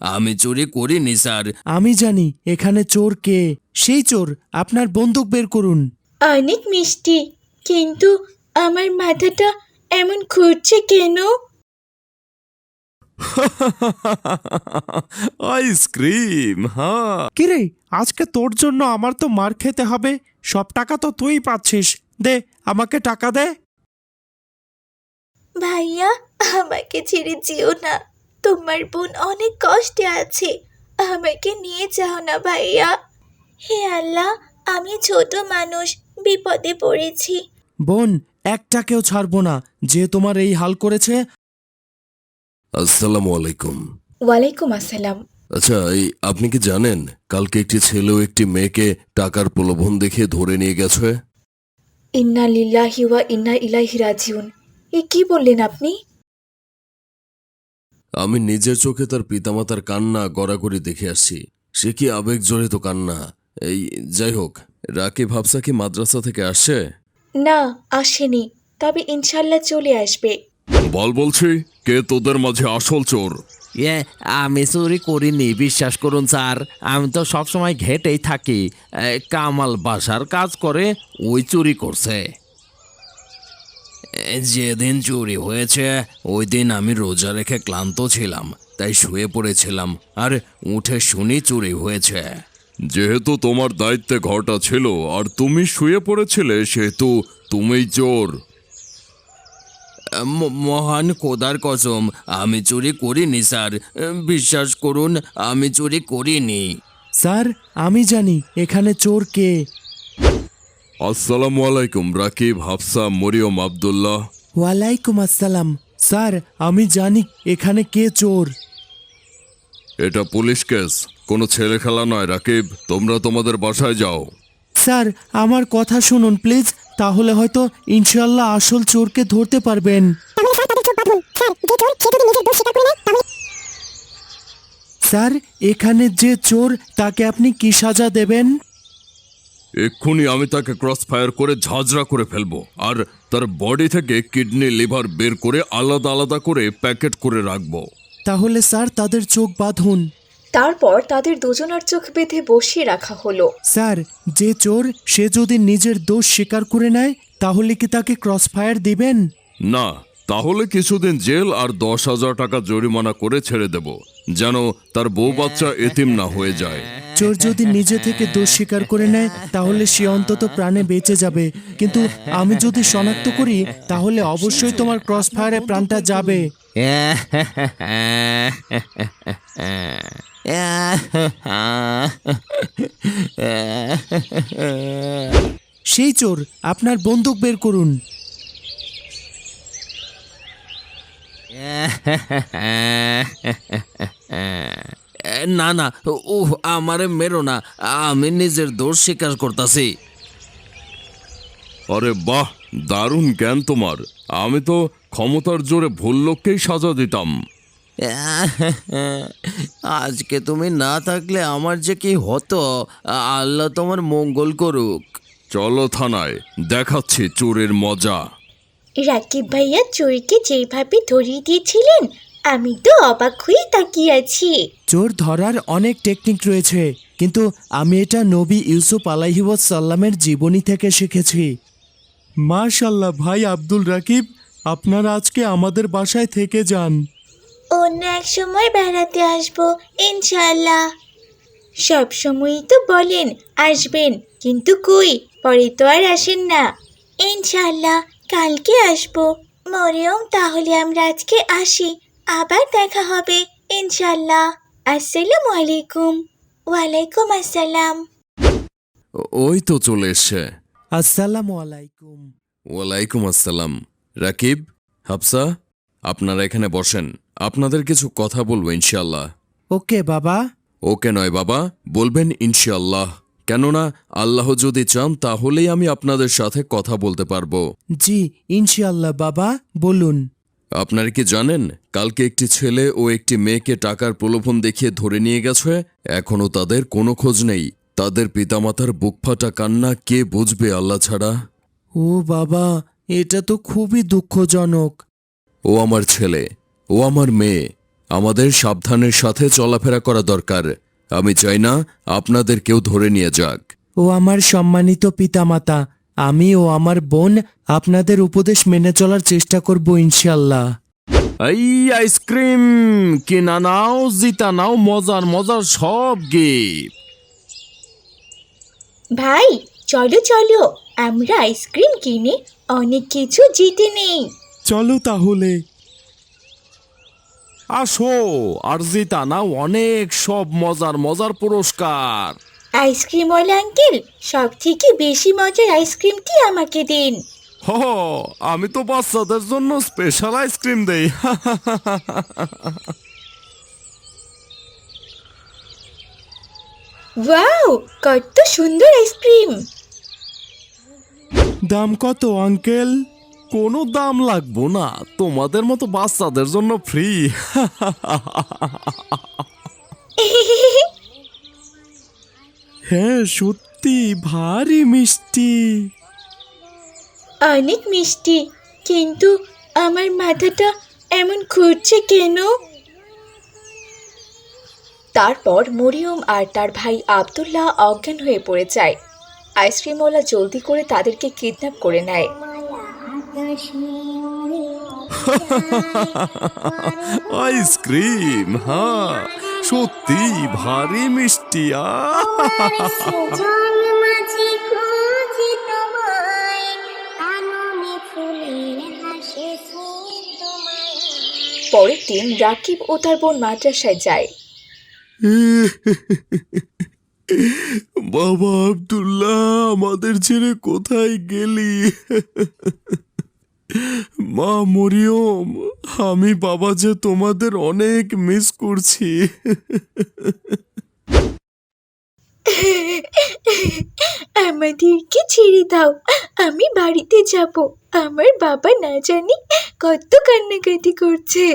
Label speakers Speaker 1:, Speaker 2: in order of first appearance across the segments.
Speaker 1: আমি চুরি করিনি স্যার।
Speaker 2: আমি জানি এখানে চোর কে? সেই চোর আপনার বন্দুক বের করুন।
Speaker 3: অনেক মিষ্টি কিন্তু আমার মাথাটা এমন ঘুরছে কেন?
Speaker 4: আইসক্রিম হ্যাঁ।
Speaker 2: কিরে আজকে তোর জন্য আমার তো মার খেতে হবে। সব টাকা তো তুই পাচ্ছিস। দে আমাকে টাকা দে।
Speaker 3: ভাইয়া আমাকে ছেড়ে যেও না। তোমার বোন অনেক কষ্টে আছে। আমাকে নিয়ে যাও না ভাইয়া। হে আল্লাহ আমি ছোট মানুষ বিপদে পড়েছি।
Speaker 2: বোন একটাকেও ছাড়বো না। যে তোমার এই হাল করেছে।
Speaker 1: আসসালামু আলাইকুম।
Speaker 3: ওয়ালাইকুম আসসালাম।
Speaker 1: আচ্ছা এই আপনি কি জানেন কালকে একটি ছেলে ও একটি মেয়েকে টাকার প্রলোভন দেখিয়ে ধরে নিয়ে গেছে?
Speaker 3: ইন্না লিল্লাহি ওয়া ইন্না ইলাইহি রাজিউন। এ কি বললেন আপনি?
Speaker 1: আমি নিজের চোখে তার পিতামাতার কান্না গড়াগড়ি দেখে আসছি। সে কি আবেগ জড়িত কান্না? এই যাই হোক রাকিব হাফসা কি মাদ্রাসা থেকে আসছে?
Speaker 3: না আসেনি। তবে ইনশাল্লাহ চলে আসবে।
Speaker 4: বল বলছি কে তোদের মাঝে আসল চোর?
Speaker 5: ইয়ে আমি চুরি করিনি বিশ্বাস করুন স্যার। আমি তো সবসময় ঘেটেই থাকি। কামাল বাসার কাজ করে ওই চুরি করছে।
Speaker 1: যেদিন চুরি হয়েছে ওই দিন আমি রোজা রেখে ক্লান্ত ছিলাম তাই শুয়ে পড়েছিলাম। আর উঠে শুনি চুরি হয়েছে।
Speaker 4: যেহেতু তোমার দায়িত্বে ঘরটা ছিল আর তুমি শুয়ে পড়েছিলে সেহেতু তুমি চোর।
Speaker 1: ম- মহান খোদার কসম আমি চুরি করিনি স্যার। বিশ্বাস করুন আমি চুরি করিনি।
Speaker 2: স্যার আমি জানি এখানে চোর কে।
Speaker 4: আসসালামু আলাইকুম রাকিব হাফসা মরিয়ম আব্দুল্লাহ।
Speaker 2: ওয়ালাইকুম আসসালাম। স্যার আমি জানি এখানে কে চোর।
Speaker 4: এটা পুলিশ কেস কোনো ছেলে খেলা নয় রাকিব। তোমরা তোমাদের বাসায় যাও।
Speaker 2: স্যার আমার কথা শুনুন প্লিজ। তাহলে হয়তো ইনশাল্লাহ আসল চোরকে ধরতে পারবেন। স্যার এখানে যে চোর তাকে আপনি কি সাজা দেবেন?
Speaker 4: এক্ষুনি আমি তাকে ক্রস ফায়ার করে ঝাঁঝরা করে ফেলব আর তার বডি থেকে কিডনি লিভার বের করে আলাদা আলাদা করে প্যাকেট করে রাখব।
Speaker 2: তাহলে স্যার তাদের চোখ বাঁধুন।
Speaker 3: তারপর তাদের দুজনার চোখ বেঁধে বসিয়ে রাখা হলো।
Speaker 2: স্যার যে চোর সে যদি নিজের দোষ স্বীকার করে নেয় তাহলে কি তাকে ক্রস ফায়ার দিবেন?
Speaker 4: না তাহলে কিছুদিন জেল আর দশ হাজার টাকা জরিমানা করে ছেড়ে দেব যেন তার বউ বাচ্চা এতিম না হয়ে যায়।
Speaker 2: চোর যদি নিজে থেকে দোষ স্বীকার করে নেয়, তাহলে সে অন্তত প্রাণে বেঁচে যাবে। কিন্তু আমি যদি শনাক্ত করি, তাহলে অবশ্যই তোমার ক্রস ফায়ারে প্রাণটা যাবে। সেই চোর, আপনার বন্দুক বের করুন।
Speaker 1: না না উহ আমারে মেরো না আমি নিজের দোষ স্বীকার করতেছি।
Speaker 4: আরে বাহ দারুণ জ্ঞান তোমার। আমি তো ক্ষমতার জোরে ভুল লোককেই সাজা দিতাম।
Speaker 5: আজকে তুমি না থাকলে আমার যে কি হতো আল্লাহ তোমার মঙ্গল করুক।
Speaker 4: চলো থানায় দেখাচ্ছি চোরের মজা।
Speaker 3: রাকিব ভাইয়া চোরকে যেভাবে ধরিয়ে দিয়েছিলেন আমি তো অবাক হয়ে তাকিয়ে আছি।
Speaker 2: চোর ধরার অনেক টেকনিক রয়েছে কিন্তু আমি এটা নবী ইউসুফ আলাইহিসাল্লামের জীবনী থেকে শিখেছি। মাশাল্লাহ ভাই আব্দুল রাকিব আপনারা আজকে আমাদের বাসায় থেকে যান।
Speaker 3: অন্য এক সময় বেড়াতে আসব ইনশাল্লাহ সব সময়ই তো বলেন আসবেন কিন্তু কই? পরে তো আর আসেন না। ইনশাল্লাহ কালকে আসব। মরিয়ম তাহলে আমরা আজকে আসি। আবার দেখা হবে ইনশাল্লাহ আসসালামু আলাইকুম। ওয়ালাইকুম আসসালাম।
Speaker 1: ওই তো চলে এসছে।
Speaker 2: আসসালামু আলাইকুম।
Speaker 1: ওয়ালাইকুম আসসালাম। রাকিব হাফসা আপনারা এখানে বসেন। আপনাদের কিছু কথা বলব ইনশাল্লাহ
Speaker 2: ওকে বাবা।
Speaker 1: ওকে নয় বাবা। বলবেন ইনশাল্লাহ কেননা আল্লাহ যদি চান তাহলেই আমি আপনাদের সাথে কথা বলতে পারব।
Speaker 2: জি ইনশাল্লাহ বাবা। বলুন।
Speaker 1: আপনারা কি জানেন কালকে একটি ছেলে ও একটি মেয়েকে টাকার প্রলোভন দেখিয়ে ধরে নিয়ে গেছে? এখনও তাদের কোনো খোঁজ নেই। তাদের পিতামাতার বুকফাটা কান্না কে বুঝবে আল্লাহ ছাড়া?
Speaker 2: ও বাবা এটা তো খুবই দুঃখজনক।
Speaker 1: ও আমার ছেলে ও আমার মেয়ে আমাদের সাবধানের সাথে চলাফেরা করা দরকার। আমি চাই না আপনাদের কেউ ধরে নিয়ে যাক।
Speaker 2: ও আমার সম্মানিত পিতামাতা আমি ও আমার বোন আপনাদের উপদেশ মেনে চলার চেষ্টা করব ইনশাল্লাহ
Speaker 5: এই আইসক্রিম কিনা নাও জিতা নাও মজার মজার সব গিফট।
Speaker 3: ভাই চলো চলো আমরা আইসক্রিম কিনে অনেক কিছু জিতে নেই।
Speaker 2: চলো তাহলে।
Speaker 5: আসো আর জিতা নাও অনেক সব মজার মজার পুরস্কার।
Speaker 3: আইসক্রিমওয়ালা আঙ্কেল? সব থেকে বেশি মজার আইসক্রিমটি আমাকে দিন?
Speaker 5: হ আমি তো বাচ্চাদের জন্য স্পেশাল আইসক্রিম দেই।
Speaker 3: ওয়াও কত সুন্দর আইসক্রিম!
Speaker 2: দাম কত আঙ্কেল?
Speaker 5: কোনো দাম লাগবো না তোমাদের মতো বাচ্চাদের জন্য ফ্রি
Speaker 2: হ্যাঁ সত্যি ভারী মিষ্টি।
Speaker 3: অনেক মিষ্টি কিন্তু আমার মাথাটা এমন ঘুরছে কেন? তারপর মরিয়ম আর তার ভাই আব্দুল্লাহ অজ্ঞান হয়ে পড়ে যায়। আইসক্রিমওয়ালা জলদি করে তাদেরকে কিডন্যাপ করে নেয়।
Speaker 5: আইসক্রিম হ্যাঁ। সত্যি ভারী মিষ্টি
Speaker 3: পরের দিন রাকিব ও তার বোন মাদ্রাসায় যায়।
Speaker 2: বাবা আব্দুল্লাহ আমাদের ছেড়ে কোথায় গেলি? মা মরিয়ম আমি বাবা যে তোমাদের অনেক মিস করছি।
Speaker 3: আমাদেরকে ছেড়ে দাও আমি বাড়িতে যাব। আমার বাবা না জানি কত কান্নাকাটি করছে।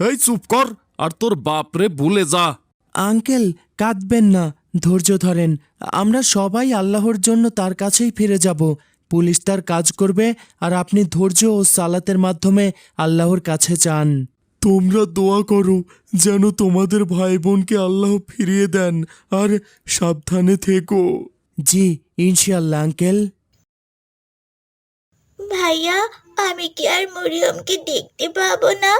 Speaker 5: এই চুপ কর আর তোর বাপরে ভুলে যা।
Speaker 2: আঙ্কেল কাঁদবেন না ধৈর্য ধরেন আমরা সবাই আল্লাহর জন্য তার কাছেই ফিরে যাব। পুলিশ তার কাজ করবে আর আপনি ধৈর্য ও সালাতের মাধ্যমে আল্লাহর কাছে চান তোমরা দোয়া করো যেন তোমাদের ভাই বোনকে আল্লাহ ফিরিয়ে দেন আর সাবধানে থেকো। জি ইনশাল্লাহ আঙ্কেল।
Speaker 3: ভাইয়া আমি কি আর মরিয়মকে দেখতে পাবো না?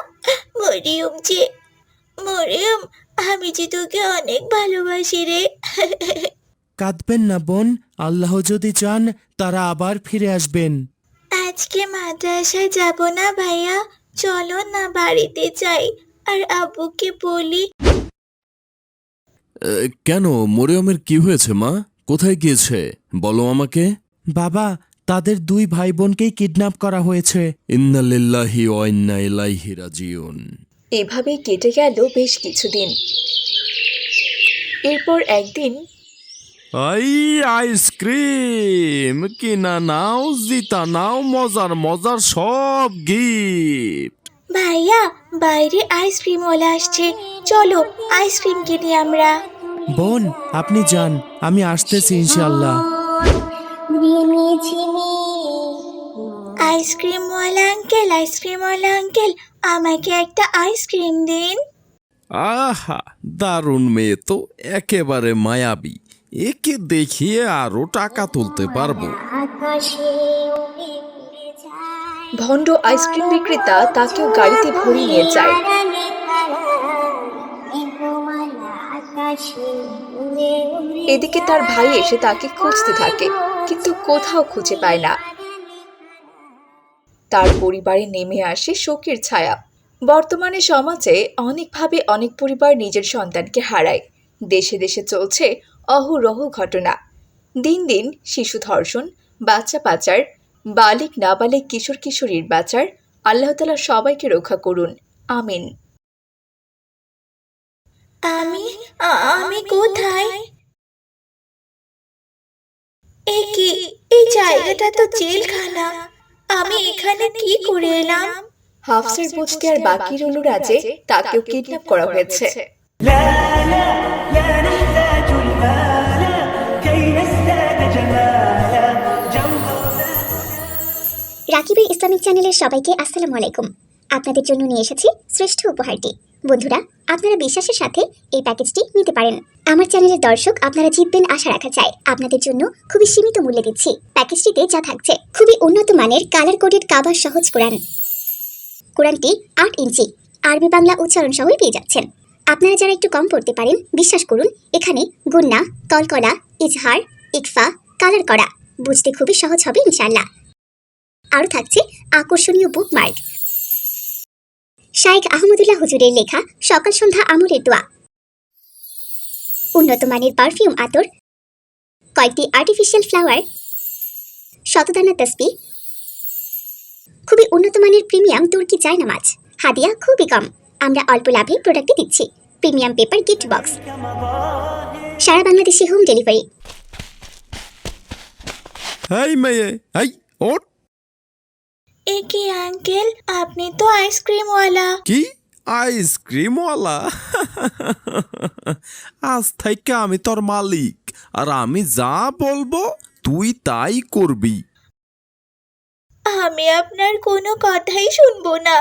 Speaker 3: মরিয়ম যে মরিয়ম আমি যে তোকে অনেক ভালোবাসি রে।
Speaker 2: কাঁদবেন না বোন। আল্লাহ যদি চান তারা আবার ফিরে আসবেন।
Speaker 3: আজকে মাদ্রাসায় যাব না ভাইয়া। চলো না বাড়িতে যাই। আর আব্বুকে বলি।
Speaker 1: কেন? মরিয়মের কি হয়েছে মা? কোথায় গিয়েছে? বলো আমাকে।
Speaker 2: বাবা তাদের দুই ভাই বোনকেই কিডন্যাপ করা হয়েছে।
Speaker 1: ইন্নালিল্লাহি ওয়া ইন্না ইলাইহি রাজিউন।
Speaker 3: এভাবেই কেটে গেল বেশ কিছুদিন। এরপর একদিন
Speaker 5: এই আইসক্রিম কিনা নাও জিতা নাও মজার মজার সব গিফট
Speaker 3: ভাইয়া বাইরে আইসক্রিম আইসক্রিমওয়ালা আসছে। চলো আইসক্রিম কিনি আমরা।
Speaker 2: বোন আপনি যান আমি আসতেছি ইনশাল্লাহ
Speaker 3: আইসক্রিমওয়ালা আঙ্কেল আইসক্রিমওয়ালা আঙ্কেল আমাকে একটা আইসক্রিম দিন।
Speaker 5: আহা দারুণ মেয়ে তো একেবারে মায়াবী। একে দেখিয়ে আরও টাকা তুলতে পারব।
Speaker 3: ভণ্ড আইসক্রিম বিক্রেতা তাকেও গাড়িতে ভরে নিয়ে যায়। এদিকে তার ভাই এসে তাকে খুঁজতে থাকে, কিন্তু কোথাও খুঁজে পায় না। তার পরিবারে নেমে আসে শোকের ছায়া। বর্তমানে সমাজে অনেকভাবে অনেক পরিবার নিজের সন্তানকে হারায়। দেশে দেশে চলছে অহরহ ঘটনা দিন দিন শিশু ধর্ষণ বাচ্চা পাচার বালিক নাবালিক কিশোর কিশোরীর বাচার আল্লাহতালা সবাইকে রক্ষা করুন আমিন আমি আমি কোথায় এ কি এই জায়গাটা তো জেলখানা আমি এখানে কি করে এলাম হাফসার বুঝতে আর বাকি রইল রাজে তাকেও কিডন্যাপ করা হয়েছে
Speaker 6: লা লা লা
Speaker 7: রাকিবের ইসলামিক চ্যানেলের সবাইকে আসসালামু আলাইকুম। আপনাদের জন্য নিয়ে এসেছি শ্রেষ্ঠ উপহারটি। বন্ধুরা, আপনারা বিশ্বাসের সাথে এই প্যাকেজটি নিতে পারেন। আমার চ্যানেলের দর্শক আপনারা জিতবেন আশা রাখা চাই আপনাদের জন্য খুবই সীমিত মূল্যে দিচ্ছি প্যাকেজটিতে যা থাকছে। খুবই উন্নত মানের কালার কোডেড কাবার সহজ কোরআন। কোরআনটি আট ইঞ্চি। আরবি বাংলা উচ্চারণ সহই পেয়ে যাচ্ছেন। আপনারা যারা একটু কম পড়তে পারেন, বিশ্বাস করুন, এখানে গুন্না, কলকলা, ইজহার, ইকফা, কালার করা। বুঝতে খুবই সহজ হবে ইনশাল্লাহ আরও থাকছে আকর্ষণীয় বুকমার্ক শাইখ আহমদুল্লাহ হুজুরের লেখা, সকাল সন্ধ্যা আমলের দোয়া। উন্নত মানের পারফিউম আতর, কয়েকটি আর্টিফিশিয়াল ফ্লাওয়ার শতদানা তসবি। খুবই উন্নত মানের প্রিমিয়াম তুর্কি চায়না মাছ হাদিয়া খুবই কম। আমরা অল্প লাভে প্রোডাক্টটি দিচ্ছি। Premium paper gift box. সারা বাংলাদেশে হোম ডেলিভারি।
Speaker 1: এই মেয়ে এই ওট
Speaker 8: এ কি আঙ্কেল আপনি তো আইসক্রিমওয়ালা।
Speaker 1: কি? আইসক্রিমওয়ালা? আজ থেকে আমি তোর মালিক আর আমি যা বলব তুই তাই করবি।
Speaker 8: আমি আপনার কোনো কথাই শুনব না।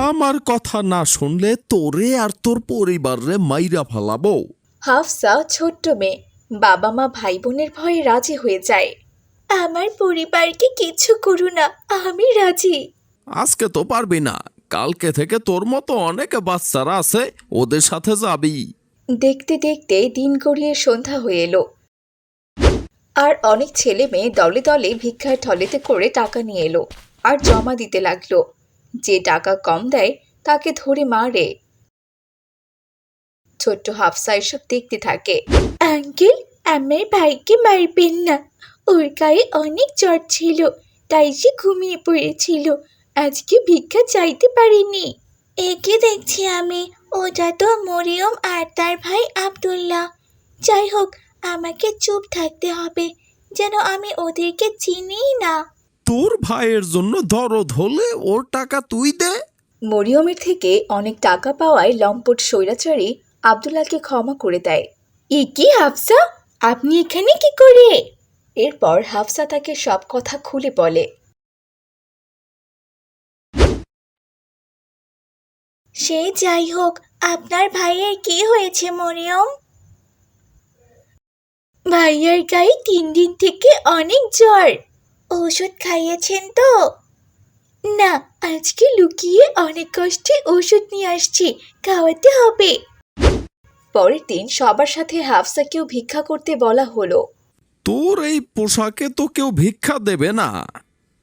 Speaker 1: আমার কথা না শুনলে তোরে আর তোর পরিবারে মাইরা ফালাবো।
Speaker 8: হাফসা ছোট্ট মেয়ে বাবা মা ভাই বোনের ভয়ে রাজি হয়ে যায়। আমার পরিবারকে কিছু করু না আমি রাজি।
Speaker 1: আজকে তো পারবি না কালকে থেকে তোর মতো অনেক বাচ্চারা আছে ওদের সাথে যাবি।
Speaker 8: দেখতে দেখতে দিন গড়িয়ে সন্ধ্যা হয়ে এলো। আর অনেক ছেলে মেয়ে দলে দলে ভিক্ষার থলেতে করে টাকা নিয়ে এলো আর জমা দিতে লাগল। যে টাকা কম দেয়, তাকে ধরে মারে। ছোট্ট হাফসা এসব দেখতে থাকে। আঙ্কেল, আমার ভাইকে মারবেন না। ওর গায়ে অনেক জ্বর ছিল, তাই সে ঘুমিয়ে পড়েছিল। আজকে ভিক্ষা চাইতে পারিনি। একে দেখছি আমি। ওটা তো মরিয়ম আর তার ভাই আব্দুল্লাহ। যাই হোক, আমাকে চুপ থাকতে হবে। যেন আমি ওদেরকে চিনিই না।
Speaker 1: তোর ভাইয়ের জন্য দরদ হলে ওর টাকা তুই দে।
Speaker 8: মরিয়মের থেকে অনেক টাকা পাওয়ায় লম্পট স্বৈরাচারী আব্দুল্লাহকে ক্ষমা করে দেয়। এ কি হাফসা? আপনি এখানে কি করে? এরপর হাফসা তাকে সব কথা খুলে বলে। সে যাই হোক, আপনার ভাইয়ের কি হয়েছে মরিয়ম? ভাইয়ের গায়ে তিন দিন থেকে অনেক জ্বর। ওষুধ খাইয়েছেন তো? না, আজকে লুকিয়ে অনেক কষ্টে ওষুধ নিয়ে আসছি, খাওয়াতে হবে। পরের দিন সবার সাথে হাফসাকেও ভিক্ষা করতে বলা হলো।
Speaker 1: তোর এই পোশাকে তো কেউ ভিক্ষা দেবে না।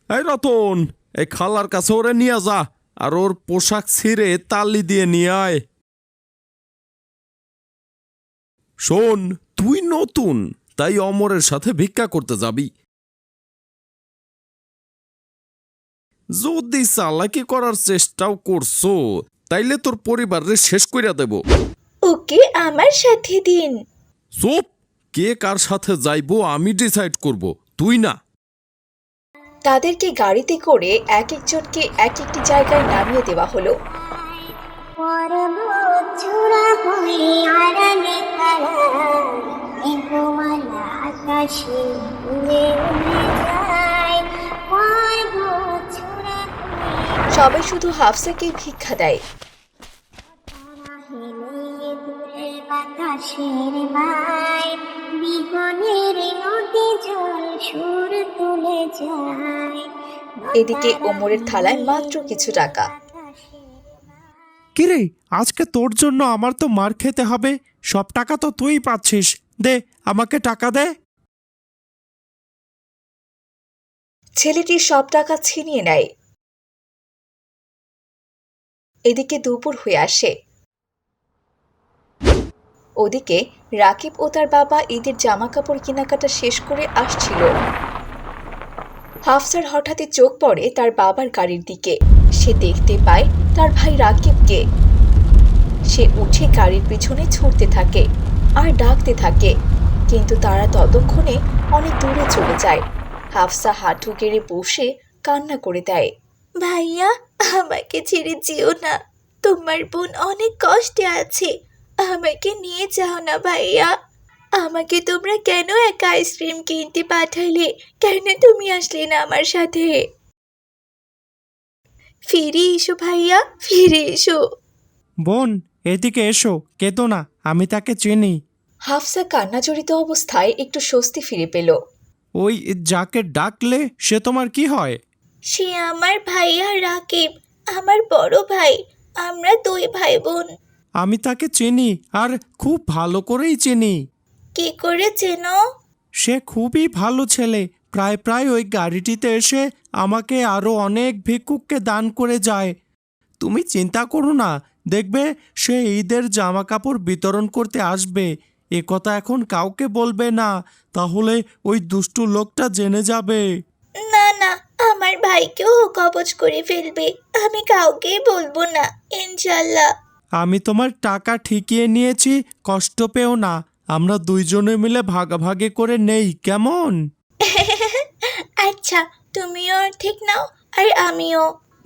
Speaker 1: এই রতন, এই খালার কাছে ওরে নিয়ে যা, আর ওর পোশাক ছিঁড়ে তালি দিয়ে নিয়ে আয়। শোন, তুই নতুন, তাই অমরের সাথে ভিক্ষা করতে যাবি। যদি চালাকি করার চেষ্টাও করছ তাইলে তোর পরিবারের শেষ কইরা দেব।
Speaker 8: ওকে আমার সাথে দিন।
Speaker 1: চুপ! কে কার সাথে যাইবো আমি ডিসাইড করব তুই না।
Speaker 8: তাদেরকে গাড়িতে করে এক একজনকে এক একটি জায়গায় নামিয়ে দেওয়া হলো।
Speaker 7: আকাশে
Speaker 8: সবাই শুধু হাফসাকে ভিক্ষা দেয়।
Speaker 7: তারা হেলে দূরে বাতাসের বাই বিহনের নদী জল সুর তুলে যায়।
Speaker 8: এদিকে ওমরের থালায় মাত্র কিছু টাকা।
Speaker 1: কিরে আজকে তোর জন্য আমার তো মার খেতে হবে। সব টাকা তো তুই পাচ্ছিস। দে আমাকে টাকা দে।
Speaker 8: ছেলেটি সব টাকা ছিনিয়ে নেয়। এদিকে দুপুর হয়ে আসে। ওদিকে রাকিব ও তার বাবা ঈদের জামা কাপড় কেনাকাটা শেষ করে আসছিল। হাফসার হঠাৎই চোখ পড়ে তার বাবার গাড়ির দিকে। সে দেখতে পায় তার ভাই রাকিবকে। সে উঠে গাড়ির পিছনে ছুটতে থাকে আর ডাকতে থাকে। কিন্তু তারা ততক্ষণে অনেক দূরে চলে যায়। হাফসা হাঁটু গেড়ে বসে কান্না করে দেয়। ভাইয়া আমাকে ছেড়ে যেও না। তোমার বোন অনেক কষ্টে আছে। আমাকে নিয়ে যাও না ভাইয়া। আমাকে তোমরা কেন একা আইসক্রিম কিনতে পাঠালে? কেন তুমি আসলে না আমার সাথে? ফিরে এসো ভাইয়া ফিরে এসো।
Speaker 2: বোন এদিকে এসো কেতো না আমি তাকে চিনি।
Speaker 8: হাফসা কান্নাজড়িত অবস্থায় একটু স্বস্তি ফিরে পেল।
Speaker 2: ওই যাকে ডাকলে সে তোমার কি হয়?
Speaker 3: সে আমার ভাইয়া রাকিব আমার বড় ভাই। আমরা দুই ভাই বোন
Speaker 2: আমি তাকে চিনি আর খুব ভালো করেই চিনি।
Speaker 3: কি করে চেনো?
Speaker 2: সে খুবই ভালো ছেলে। প্রায় প্রায় ওই গাড়িটিতে এসে আমাকে আরও অনেক ভিক্ষুককে দান করে যায়। তুমি চিন্তা করো না দেখবে সে ঈদের জামা কাপড় বিতরণ করতে আসবে। এ কথা এখন কাউকে বলবে না তাহলে ওই দুষ্টু লোকটা জেনে যাবে।
Speaker 3: না আমার ভাইকেও কবজ করে ফেলবে। আমি কাউকেই বলব না ইনশাল্লাহ
Speaker 2: আমি তোমার টাকা ঠিকিয়ে নিয়েছি কষ্ট পেও না। আমরা দুইজনে মিলে ভাগাভাগি করে নেই কেমন?
Speaker 3: আচ্ছা তুমিও ঠিক নাও আর আমিও।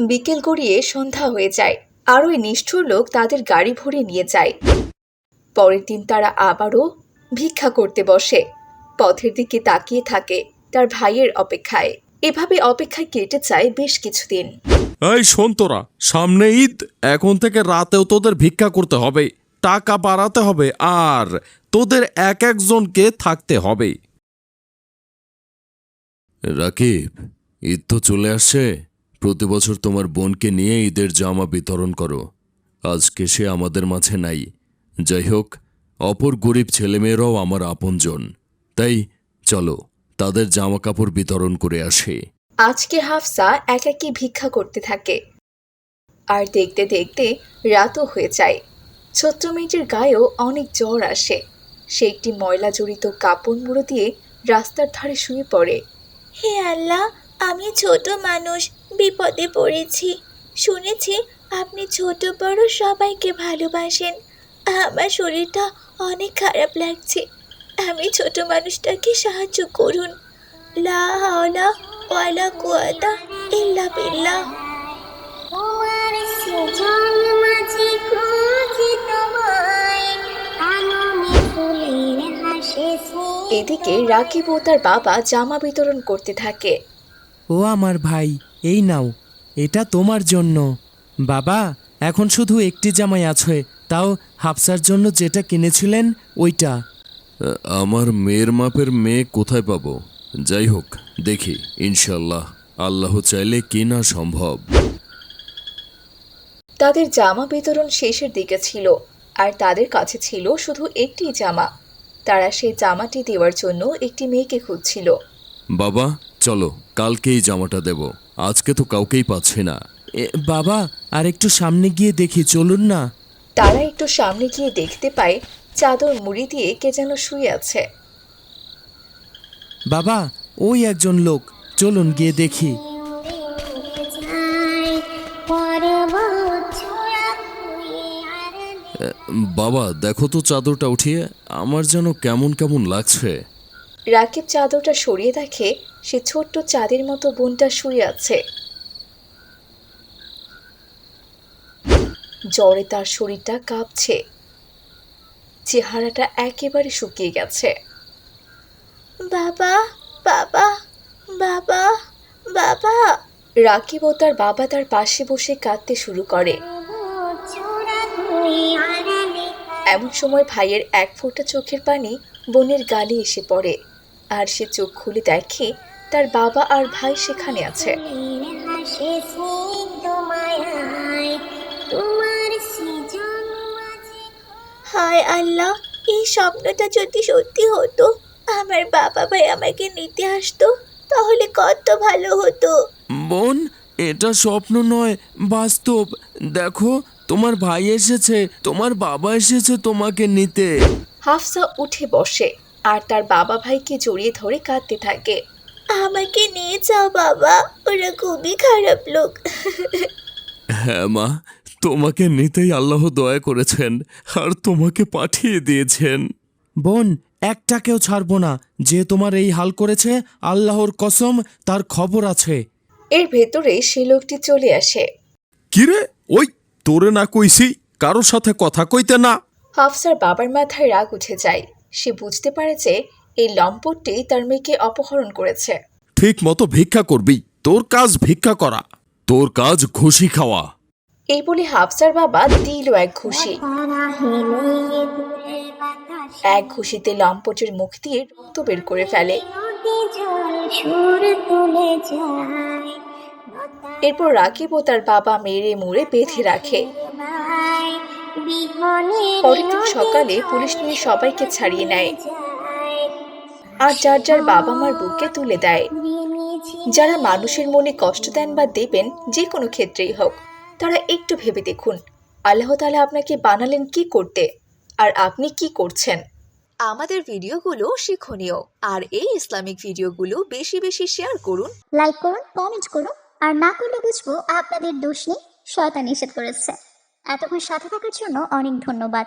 Speaker 8: বিকেল গড়িয়ে সন্ধ্যা হয়ে যায়। আর ওই নিষ্ঠুর লোক তাদের গাড়ি ভরে নিয়ে যায়। পরের দিন তারা আবারও ভিক্ষা করতে বসে। পথের দিকে তাকিয়ে থাকে তার ভাইয়ের অপেক্ষায়। এভাবে অপেক্ষায় কেটে যায় বেশ কিছুদিন।
Speaker 1: এই শোন তোরা সামনে ঈদ এখন থেকে রাতেও তোদের ভিক্ষা করতে হবে টাকা বাড়াতে হবে আর তোদের এক একজনকে থাকতে হবে। রাকিব ঈদ তো চলে আসছে। প্রতি বছর তোমার বোনকে নিয়ে ঈদের জামা বিতরণ করো। আজকে সে আমাদের মাঝে নাই। যাই হোক অপর গরিব ছেলেমেয়েরাও আমার আপনজন। তাই চলো। তাদের জামা কাপড় বিতরণ করে আসে।
Speaker 8: আজকে হাফসা একাকী ভিক্ষা করতে থাকে। আর দেখতে দেখতে রাতও হয়ে যায়। ছোট্ট মেয়েটির গায়েও অনেক জ্বর আসে। সে একটি ময়লা জড়িত কাপড় মুড়ো দিয়ে রাস্তার ধারে শুয়ে পড়ে।
Speaker 3: হে আল্লাহ আমি ছোট মানুষ বিপদে পড়েছি। শুনেছি আপনি ছোট বড় সবাইকে ভালোবাসেন। আমার শরীরটা অনেক খারাপ লাগছে। আমি ছোট মানুষটাকে সাহায্য করুন। লা হাওলা ওয়ালা কুয়াতা ইল্লা বিল্লাহ।
Speaker 8: এদিকে রাকিব ও তার বাবা জামা বিতরণ করতে থাকে।
Speaker 2: ও আমার ভাই এই নাও এটা তোমার জন্য। বাবা এখন শুধু একটি জামাই আছে তাও হাফসার জন্য যেটা কিনেছিলেন ওইটা।
Speaker 1: আমার মেয়ের মাপের মেয়ে কোথায় পাবো? যাই হোক দেখি। ইনশাল্লাহ আল্লাহ চাইলে কি না সম্ভব।
Speaker 8: তাদের জামা বিতরণ শেষের দিকে ছিল আর তাদের কাছে ছিল শুধু একটি জামা। তারা সেই জামাটি দেওয়ার জন্য একটি মেয়েকে খুঁজছিল।
Speaker 1: বাবা চলো কালকেই জামাটা দেব। আজকে তো কাউকেই পাচ্ছি না।
Speaker 2: এ, বাবা আর একটু সামনে গিয়ে দেখি চলুন না।
Speaker 8: তারা একটু সামনে গিয়ে দেখতে পায় চাদর মুড়ি দিয়ে কে যেন শুয়ে আছে।
Speaker 2: বাবা ওই একজন লোক চলুন গিয়ে দেখি।
Speaker 1: বাবা দেখো তো চাদরটা উঠিয়ে আমার যেন কেমন কেমন লাগছে।
Speaker 8: রাকিব চাদরটা সরিয়ে দেখে সে ছোট্ট চাঁদের মতো বোনটা শুয়ে আছে। জ্বরে তার শরীরটা কাঁপছে। চেহারাটা একেবারে শুকিয়ে গেছে।
Speaker 3: বাবা বাবা বাবা বাবা।
Speaker 8: রাকিব ও তার বাবা তার পাশে বসে কাঁদতে শুরু করে। এমন সময় ভাইয়ের এক ফোঁটা চোখের পানি বোনের গালে এসে পড়ে আর সে চোখ খুলে দেখে তার বাবা আর ভাই সেখানে আছে।
Speaker 3: হায় আল্লাহ এই স্বপ্নটা যদি সত্যি হতো আমার বাবা ভাই আমাকে নিতে আসতো তাহলে কত ভালো হতো।
Speaker 2: বোন এটা স্বপ্ন নয় বাস্তব। দেখো তোমার ভাই এসেছে তোমার বাবা এসেছে তোমাকে নিতে।
Speaker 8: হাফসা উঠে বসে আর তার বাবা ভাইকে জড়িয়ে ধরে কাঁদতে থাকে।
Speaker 3: আমাকে নিয়ে যাও বাবা ওরা খুবই খারাপ লোক।
Speaker 1: হ্যাঁ মা তোমাকে নিতেই আল্লাহ দয়া করেছেন আর তোমাকে পাঠিয়ে দিয়েছেন।
Speaker 2: বোন একটাকেও ছাড়বো না। যে তোমার এই হাল করেছে আল্লাহর কসম তার খবর আছে।
Speaker 8: এর ভেতরে সে লোকটি চলে আসে।
Speaker 1: কিরে? ওই তোরে না কইছি কারোর সাথে কথা কইতে না।
Speaker 8: হাফসার বাবার মাথায় রাগ উঠে যায়। সে বুঝতে পারে যে এই লম্পটটি তার মেয়েকে অপহরণ করেছে।
Speaker 1: ঠিক মতো ভিক্ষা করবি তোর কাজ ভিক্ষা করা তোর কাজ ঘুষি খাওয়া।
Speaker 8: এই বলে হাফসার বাবা দিল এক ঘুষি। এক ঘুষিতে লম্পটের মুখ দিয়ে রক্ত বের করে ফেলে। এরপর রাকিব ও তার বাবা মেরে মুড়ে বেঁধে রাখে। পরের দিন সকালে পুলিশ নিয়ে সবাইকে ছাড়িয়ে নেয়। আর যার যার বাবা মার বুকে তুলে দেয়। যারা মানুষের মনে কষ্ট দেন বা দেবেন, যে কোনো ক্ষেত্রেই হোক। তারা একটু ভেবে দেখুন। আল্লাহ তালা আপনাকে বানালেন কি করতে? আর আপনি কি করছেন? আমাদের ভিডিওগুলো শিক্ষণীয়। আর এই ইসলামিক ভিডিওগুলো বেশি বেশি শেয়ার করুন।
Speaker 9: লাইক করুন কমেন্ট করুন আর না করলে বুঝব আপনাদের দোষ নেই শয়তান নিষেধ করেছে। এতক্ষণ সাথে থাকার জন্য অনেক ধন্যবাদ।